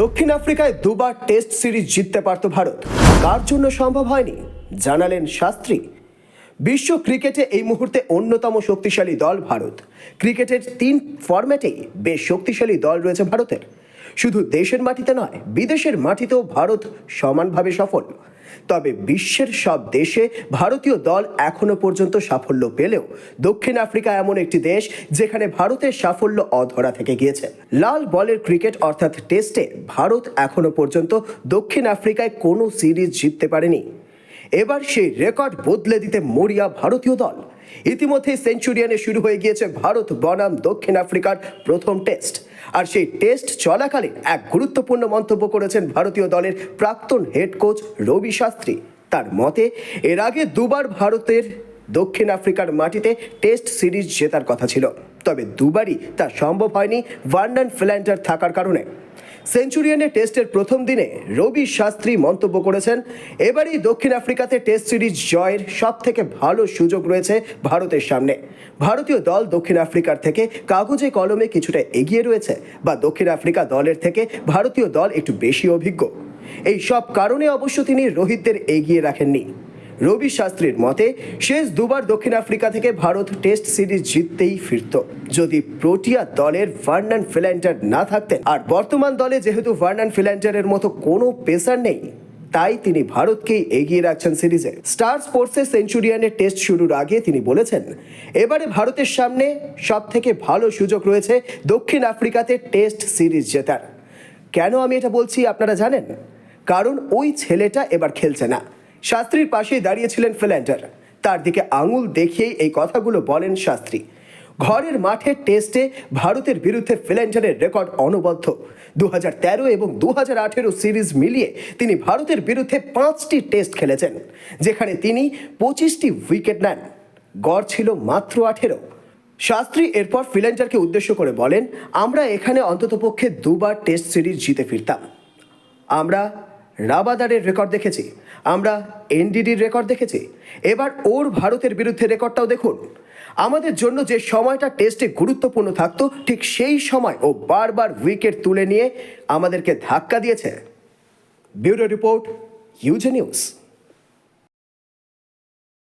দক্ষিণ আফ্রিকায় দুবার টেস্ট সিরিজ জিততে পারত ভারত। কার জন্য সম্ভব হয়নি? জানালেন শাস্ত্রী। বিশ্ব ক্রিকেটে এই মুহূর্তে অন্যতম শক্তিশালী দল ভারত। ক্রিকেটের তিন ফরম্যাটেই বেশ শক্তিশালী দল রয়েছে ভারতের। শুধু দেশের মাটিতে নয়, বিদেশের মাটিতেও ভারত সমানভাবে সফল। তবে বিশ্বের সব দেশে ভারতীয় দল এখনও পর্যন্ত সাফল্য পেলেও দক্ষিণ আফ্রিকা এমন একটি দেশ যেখানে ভারতের সাফল্য অধরা থেকে গিয়েছে। লাল বলের ক্রিকেট অর্থাৎ টেস্টে ভারত এখনও পর্যন্ত দক্ষিণ আফ্রিকায় কোনো সিরিজ জিততে পারেনি। এবার সেই রেকর্ড বদলে দিতে মরিয়া ভারতীয় দল। ইতিমধ্যে সেঞ্চুরিয়ানে শুরু হয়ে গিয়েছে ভারত বনাম দক্ষিণ আফ্রিকার প্রথম টেস্ট। আর সেই টেস্ট চলাকালীন এক গুরুত্বপূর্ণ মন্তব্য করেছেন ভারতীয় দলের প্রাক্তন হেড কোচ রবি শাস্ত্রী। তার মতে, এর আগে দুবার ভারতের দক্ষিণ আফ্রিকার মাটিতে টেস্ট সিরিজ জেতার কথা ছিল। তবে দুবারই তা সম্ভব হয়নি ভার্নান ফিল্যান্ডার থাকার কারণে। সেঞ্চুরিয়ানে টেস্টের প্রথম দিনে রবি শাস্ত্রী মন্তব্য করেছেন, এবারই দক্ষিণ আফ্রিকাতে টেস্ট সিরিজ জয়ের সব থেকে ভালো সুযোগ রয়েছে ভারতের সামনে। ভারতীয় দল দক্ষিণ আফ্রিকার থেকে কাগজে কলমে কিছুটা এগিয়ে রয়েছে বা দক্ষিণ আফ্রিকা দলের থেকে ভারতীয় দল একটু বেশি অভিজ্ঞ। এই সব কারণে অবশ্য তিনি রোহিতদের এগিয়ে রাখেননি। রবি শাস্ত্রীর মতে, শেষ দুবার দক্ষিণ আফ্রিকা থেকে ভারত টেস্ট সিরিজ জিততেই ফিরত। যদি প্রোটিয়া দলের ভার্নান ফিল্যান্টার না থাকতেন, আর বর্তমান দলে যেহেতু ভার্নান ফিল্যান্টারের মতো কোনো পেসার নেই, তাই তিনি ভারতকেই এগিয়ে রাখছেন সিরিজে। স্টার স্পোর্টসের সেঞ্চুরিয়ানের টেস্ট শুরুর আগে তিনি বলেছেন, এবারে ভারতের সামনে সব থেকে ভালো সুযোগ রয়েছে দক্ষিণ আফ্রিকাতে টেস্ট সিরিজ জেতার। কেন আমি এটা বলছি আপনারা জানেন? কারণ ওই ছেলেটা এবার খেলছে না। শাস্ত্রীর পাশেই দাঁড়িয়েছিলেন ফিল্যান্ডার তার দিকে আঙুল দেখিয়েই এই কথাগুলো বলেন শাস্ত্রী। ঘরের মাঠে টেস্টে ভারতের বিরুদ্ধে ফিল্যান্ডারের রেকর্ড অনবদ্য। দু তেরো এবং দু আঠেরো সিরিজ মিলিয়ে তিনি ভারতের বিরুদ্ধে পাঁচটি টেস্ট খেলেছেন, যেখানে তিনি পঁচিশটি উইকেট নেন। গড় ছিল মাত্র আঠেরো। শাস্ত্রী এরপর ফিল্যান্ডারকে উদ্দেশ্য করে বলেন, আমরা এখানে অন্ততপক্ষে দুবার টেস্ট সিরিজ জিতে ফিরতাম। আমরা রাবাদারের রেকর্ড দেখেছি। আমরা এনডিডির রেকর্ড দেখেছি। এবার ওর ভারতের বিরুদ্ধে রেকর্ডটাও দেখুন। আমাদের জন্য যে সময়টা টেস্টে গুরুত্বপূর্ণ থাকতো, ঠিক সেই সময় ও বারবার উইকেট তুলে নিয়ে আমাদেরকে ধাক্কা দিয়েছে। ব্যুরো রিপোর্ট, ইউজে নিউজ।